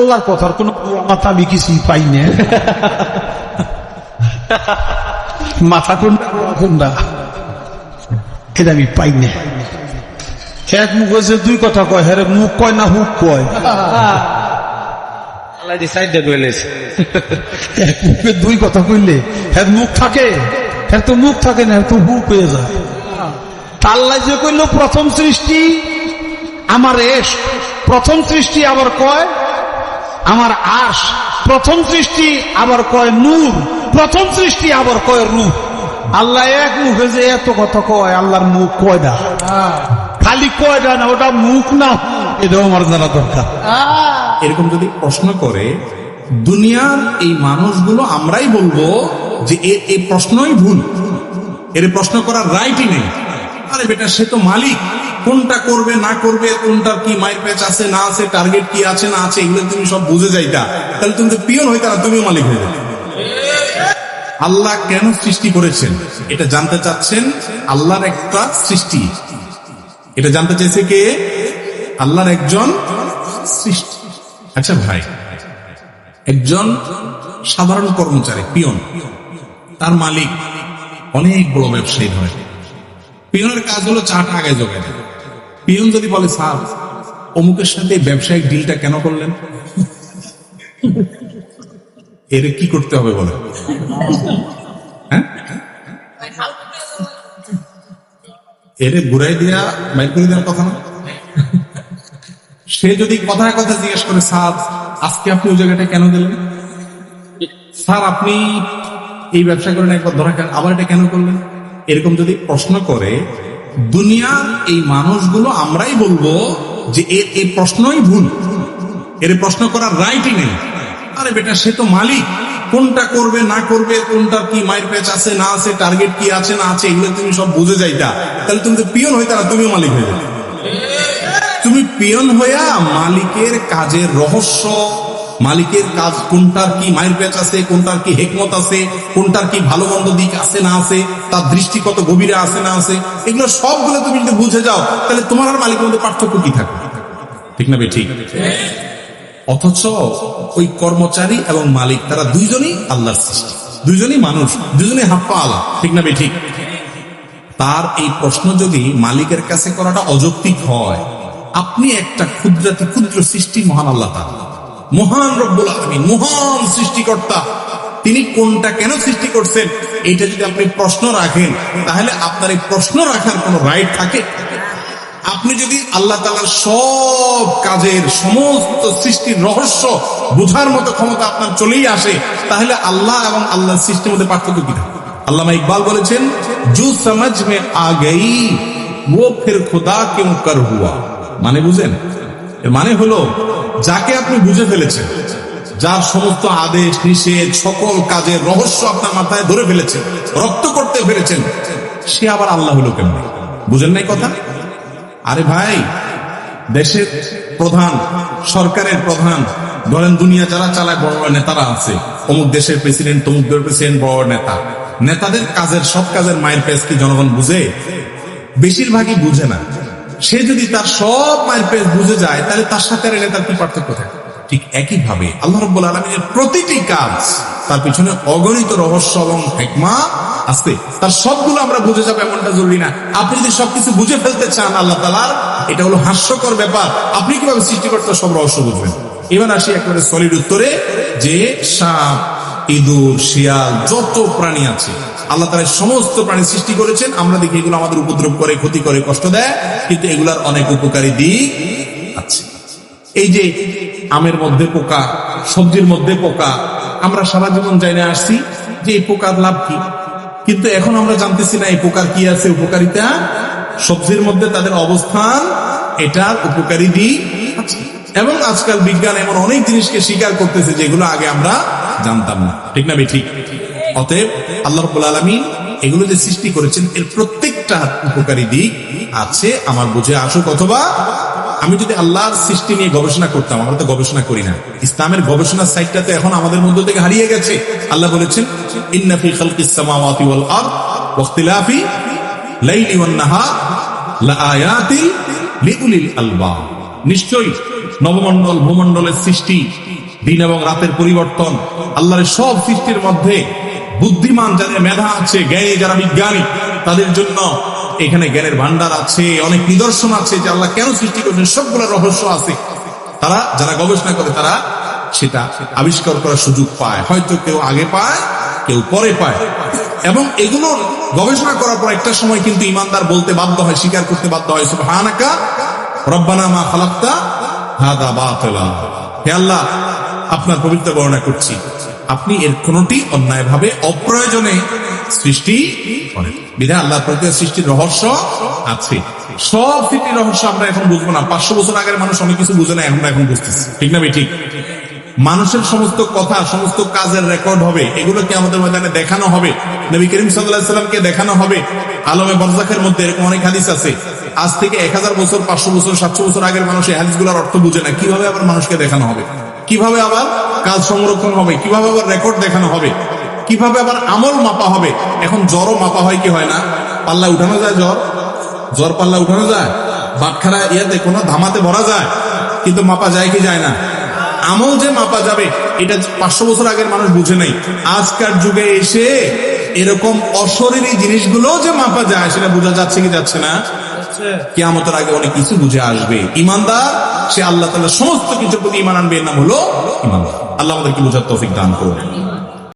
আল্লাহর কথার কোন মাথা আমি কিছুই পাই না। মাথা কোনটা কোনটা? এটা আমি পাই না। এক মুখ হয়েছে দুই কথা কয় হ্যাঁ মুখ কয় না হুক কয়। আল্লাহ এক মুখে দুই কথা কইলে হ্যাঁ মুখ থাকে হ্যাঁ তো মুখ থাকে না তো হুক হয়ে যায়। তাল্লা যে কইল প্রথম সৃষ্টি আমার এস প্রথম সৃষ্টি আবার কয়? আমার আশ, প্রথম সৃষ্টি আবার কয় নূর, প্রথম সৃষ্টি আবার কয় রূপ। আল্লাহ এক মুখে যে এত কথা কয়, আল্লাহর মুখ কয়টা খালি কয়টা না ওটা মুখ না, এটাও আমার জানা দরকার। এরকম যদি প্রশ্ন করে, দুনিয়ার এই মানুষগুলো আমরাই বলব যে এই প্রশ্নই ভুল। এর প্রশ্ন করার রাইটই নেই। আরে বেটা, সে তো মালিক। কোনটা করবে, না করবে, কোনটার কি মায়ের প্যাচ আছে, না আছে টার্গেট কি আছে, না আছে, এগুলো তুমি সব বুঝে যাইতা। তাহলে তুমি তো পিয়ন হইতা না, তুমিও মালিক হয়ে আল্লাহ কেন সৃষ্টি করেছেন? এটা জানতে চাচ্ছেন আল্লাহর একটা সৃষ্টি। এটা জানতে চাইছে কে? আল্লাহর একজন সৃষ্টি। আচ্ছা ভাই, একজন সাধারণ কর্মচারী, পিয়ন। তার মালিক অনেক বড় ব্যবসায়ী হয়। পিয়নের কাজ হলো চাটা আগে দেয়। পিয়ন যদি বলে, স্যার, অমুকের সাথে ব্যবসায়িক ডিলটা কেন করলেন? এর কি করতে হবে বলে? হ্যাঁ? এর ঘুরাই দিয়া বাইর করে দেওয়ার কথা না? সে যদি কথায় কথা জিজ্ঞেস করে, স্যার, আজকে আপনি ওই জায়গাটা কেন দিলেন? স্যার, আপনি এই ব্যবসা করেন একবার, ধরা খান, আবার এটা কেন করলেন? এরকম যদি প্রশ্ন করে দুনিয়ার এই মানুষগুলো আমরাই বলব যে এর এই প্রশ্নই ভুল। এর প্রশ্ন করার রাইটই নেই। আরে বেটা, সে তো মালিক। কোনটা করবে, না করবে কোনটার কি মায়ের প্যাচ আছে, না আছে টার্গেট কি আছে, না আছে, এগুলো তুমি সব বুঝে যাইতা। তাহলে তুমি তো পিয়ন হইতা না, তুমিও মালিক হয়ে তুমি পিয়ন হইয়া মালিকের কাজের রহস্য মালিকের কাজ কোনটার কি মায়ের পেঁচ আছে, কোনটার কি হেকমত আছে, কোনটার কি ভালো মন্দ দিক আছে না আছে, তার দৃষ্টি কত গভীরে আছে না আছে, এগুলো সবগুলো তুমি যদি বুঝে যাও, তাহলে তোমার আর মালিকের মধ্যে পার্থক্য কি থাকবে? ঠিক না ঠিক? অথচ ওই কর্মচারী এবং মালিক, তারা দুইজনই আল্লাহর সৃষ্টি। দুইজনই মানুষ দুজনই হাপ্পা আলা ঠিক না ঠিক? তার এই প্রশ্ন যদি মালিকের কাছে করাটা অযৌক্তিক হয়, আপনি একটা ক্ষুদ্রাতি ক্ষুদ্র সৃষ্টি মহান আল্লাহ তাআলা। মহান রব্বুল আলামিন, মহান সৃষ্টিকর্তা। তিনি কোনটা কেন সৃষ্টি করছেন? এটা যদি আপনি প্রশ্ন রাখেন, তাহলে আপনার এই প্রশ্ন রাখার কোনো রাইট থাকে? আপনি যদি আল্লাহ তালার সব কাজের সমস্ত সৃষ্টির রহস্য বোঝার মতো ক্ষমতা আপনার চলেই আসে, তাহলে আল্লাহ এবং আল্লাহর সৃষ্টির মধ্যে পার্থক্য কি থাকে? আল্লামা ইকবাল বলেছেন, জু সমাজ মে আ ও ফির খোদা কেউ কর হুয়া। মানে বুঝেন? মানে হলো যাকে আপনি বুঝে ফেলেছেন, যার সমস্ত আদেশ, নিষেধ, সকল কাজের রহস্য আপনার মাথায় ধরে ফেলেছেন, রক্ত করতে ফেলেছেন, সে আবার আল্লাহ হলো কেমন? বুঝেন নাই কথা? আরে ভাই, দেশের প্রধান, সরকারের প্রধান, ধরেন দুনিয়া যারা চালায় বড় বড় নেতারা আছে, অমুক দেশের প্রেসিডেন্ট তমুক দেশের প্রেসিডেন্ট বড় নেতা। নেতাদের কাজের, সব কাজের মায়ের পেস কি জনগণ বুঝে? বেশিরভাগই বুঝে না। সে যদি তার সব মায়ের পেস বুঝে যায়, তাহলে তার সাথে আর নেতার কি পার্থক্য থাকে? ঠিক একই ভাবে আল্লাহ রব্বুল আলমীর প্রতিটি কাজ তার পিছনে অগণিত রহস্য এবং হেকমা আছে। তার সবগুলো আমরা বুঝে যাব, এমনটা জরুরি না। আপনি যদি সবকিছু বুঝে ফেলতে চান আল্লাহ তালার এটা হলো হাস্যকর ব্যাপার। আপনি কীভাবে সৃষ্টিকর্তা সব রহস্য বুঝবেন? এবার আসি একেবারে সলিড উত্তরে, যে সাপ ইঁদুর, শিয়াল, যত প্রাণী আছে, আল্লাহ তালা সমস্ত প্রাণী সৃষ্টি করেছেন। আমরা দেখি এগুলো আমাদের উপদ্রব করে, ক্ষতি করে, কষ্ট দেয়, কিন্তু এগুলার অনেক উপকারী দিক আছে। এই যে আমের মধ্যে পোকা, সবজির মধ্যে পোকা, আমরা সারা জীবন জানে আসছি যে এই পোকার লাভ কি? কিন্তু এখন আমরা জানতেছি না, এই পোকার কি আছে, উপকারিতা? সবজির মধ্যে তাদের অবস্থান, এটার উপকারী দিক এবং আজকাল বিজ্ঞান এমন অনেক জিনিসকে স্বীকার করতেছে যেগুলো আগে আমরা জানতাম না। ঠিক না ঠিক অতএব আল্লাহ রব্বুল আলমিন এগুলো যে সৃষ্টি করেছেন, এর প্রত্যেকটা উপকারী দিক আছে, আমার বুঝে আসুক, অথবা আমি যদি আল্লাহর সৃষ্টি নিয়ে গবেষণা করতাম, আমরা তো গবেষণা করি না। ইসলামের গবেষণার সাইটটা তো এখন আমাদের মধ্য থেকে হারিয়ে গেছে। আল্লাহ বলেছেন ইন্নাফি খালকিস সামাওয়াতি ওয়াল নিশ্চয়ই নবমণ্ডল, ভূমণ্ডলের সৃষ্টি দিন এবং রাতের পরিবর্তন। আল্লাহর সব সৃষ্টির মধ্যে বুদ্ধিমান যাদের মেধা আছে, জ্ঞানী যারা বিজ্ঞানী, তাদের জন্য এখানে জ্ঞানের ভান্ডার আছে, অনেক নিদর্শন আছে যে আল্লাহ কেন সৃষ্টি করেছেন, সবগুলো রহস্য আছে। তারা যারা গবেষণা করে, তারা সেটা আবিষ্কার করার সুযোগ পায়। হয়তো কেউ আগে পায়, কেউ পরে পায়। এবং এগুলো গবেষণা করার পর একটা সময় কিন্তু ইমানদার বলতে বাধ্য হয়, স্বীকার করতে বাধ্য হয়, সুবহানাকা, রব্বানা মা খালাক্তা, হাদা বাতিলা। হে আল্লাহ আপনার পবিত্র বর্ণনা করছি। আপনি এর কোনটি অন্যায় ভাবে অপ্রয়োজনে সৃষ্টি করেন। বিধায় আল্লাহ সৃষ্টির রহস্য আছে। সব সৃষ্টির রহস্য আমরা এখন বুঝব না। পাঁচশো বছর আগের মানুষ অনেক কিছু বুঝে না, এখন এখন বুঝতেছি। ঠিক না ঠিক? মানুষের সমস্ত কথা, সমস্ত কাজের রেকর্ড হবে। এগুলোকে আমাদের ময়দানে দেখানো হবে? নবী করিম সাল্লাহ সাল্লামকে দেখানো হবে? আলমে বরজাকের মধ্যে এরকম অনেক হাদিস আছে। আজ থেকে এক হাজার বছর, পাঁচশো বছর, সাতশো বছর আগের মানুষ এই হাদিসগুলোর অর্থ বুঝে না। কীভাবে আবার মানুষকে দেখানো হবে? কীভাবে আবার কাজ সংরক্ষণ হবে? কীভাবে আবার রেকর্ড দেখানো হবে? কীভাবে আবার আমল মাপা হবে? এখন জ্বরও মাপা হয় কি হয় না? পাল্লা উঠানো যায় জ্বর? জ্বর পাল্লা উঠানো যায়? বাটখারা ইয়াতে কোনো ধামাতে ভরা যায়? কিন্তু মাপা যায় কি যায় না? আমল যে মাপা যাবে এটা পাঁচশো বছর আগের মানুষ বুঝে নেই। আজকার যুগে এসে এরকম অশরীরী জিনিসগুলো যে মাপা যায় সেটা বোঝা যাচ্ছে কি যাচ্ছে না? কেয়ামতের আগে অনেক কিছু বুঝে আসবে। ইমানদার সে আল্লাহ তালা সমস্ত কিছুর প্রতি ইমান আনবে এর নাম হলো ইমান আল্লাহ আমাদেরকে বোঝার তৌফিক দান করুন।